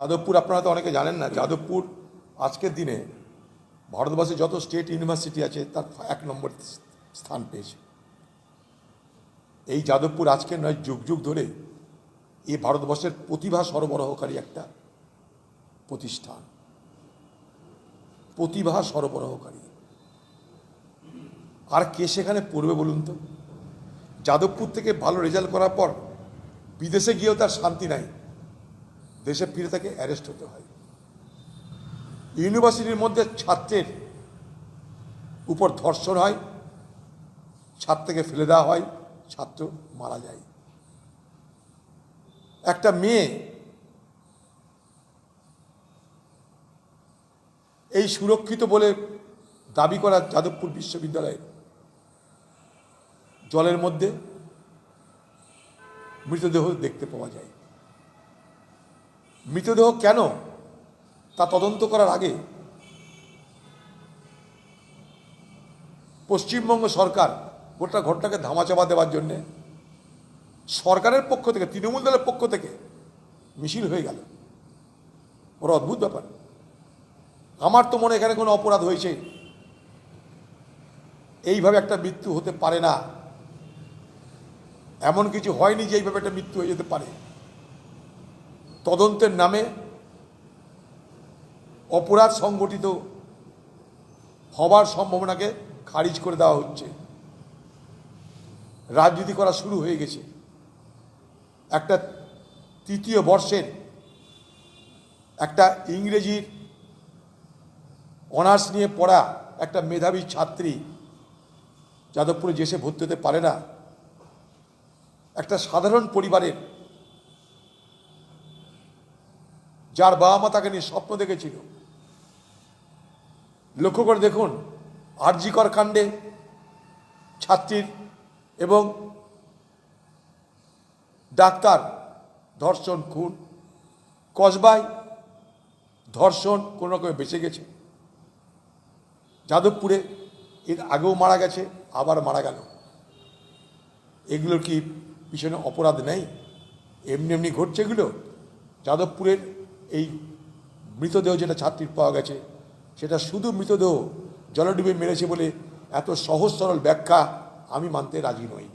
যাদবপুর, আপনারা তো অনেকে জানেন না, যাদবপুর আজকের দিনে ভারতবর্ষে যত স্টেট ইউনিভার্সিটি আছে, তার এক নম্বর স্থান পেয়েছে। এই যাদবপুর আজকের নয়, যুগ যুগ ধরে এই ভারতবর্ষের প্রতিভা সরবরাহকারী একটা প্রতিষ্ঠান। প্রতিভা সরবরাহকারী। আর কে সেখানে পড়বে বলুন তো? যাদবপুর থেকে ভালো রেজাল্ট করার পর বিদেশে গিয়েও তার শান্তি নাই। দেশে ফিরে তাকে অ্যারেস্ট হতে হয়। ইউনিভার্সিটির মধ্যে ছাত্রের উপর ধর্ষণ হয়, ছাত্রকে ফেলে দেওয়া হয়, ছাত্র মারা যায়। একটা মেয়ে এই সুরক্ষিত বলে দাবি করা যাদবপুর বিশ্ববিদ্যালয়ে জলের মধ্যে মৃতদেহ দেখতে পাওয়া যায়। মৃতদেহ কেন? তা তদন্ত করার আগে পশ্চিমবঙ্গ সরকার গোটা ঘটনাকে ধামাচাপা দেওয়ার জন্যে সরকারের পক্ষ থেকে, তৃণমূল দলের পক্ষ থেকে মিছিল হয়ে গেল। ওরা অদ্ভুত ব্যাপার। আমার তো মনে এখানে কোনো অপরাধ হয়েছে। এইভাবে একটা মৃত্যু হতে পারে না। এমন কিছু হয়নি যে এইভাবে একটা মৃত্যু হয়ে যেতে পারে। তদন্তের নামে অপরাধ সংগঠিত হবার সম্ভাবনাকে খারিজ করে দেওয়া হচ্ছে। রাজনীতি করা শুরু হয়ে গেছে। একটা তৃতীয় বর্ষের একটা ইংরেজির অনার্স নিয়ে পড়া একটা মেধাবী ছাত্রী যাদবপুরে যে সে ভর্তি হতে পারে না, একটা সাধারণ পরিবারের যার বাবা মা তাকে নিয়ে স্বপ্ন দেখেছিল। লক্ষ্য করে দেখুন, আরজিকর কাণ্ডে ছাত্রীর এবং ডাক্তার ধর্ষণ খুন, কসবায় ধর্ষণ কোনো রকমে বেঁচে গেছে। যাদবপুরে এর আগেও মারা গেছে, আবার মারা গেল। এগুলোর কি পিছনে অপরাধ নেই? এমনি এমনি ঘটছে এগুলো? যাদবপুরের এই মৃতদেহ যেটা ছাত্রীর পাওয়া গেছে, সেটা শুধু মৃতদেহ জলডুবে মেরেছে বলে এত সহজ সরল ব্যাখ্যা আমি মানতে রাজি নই।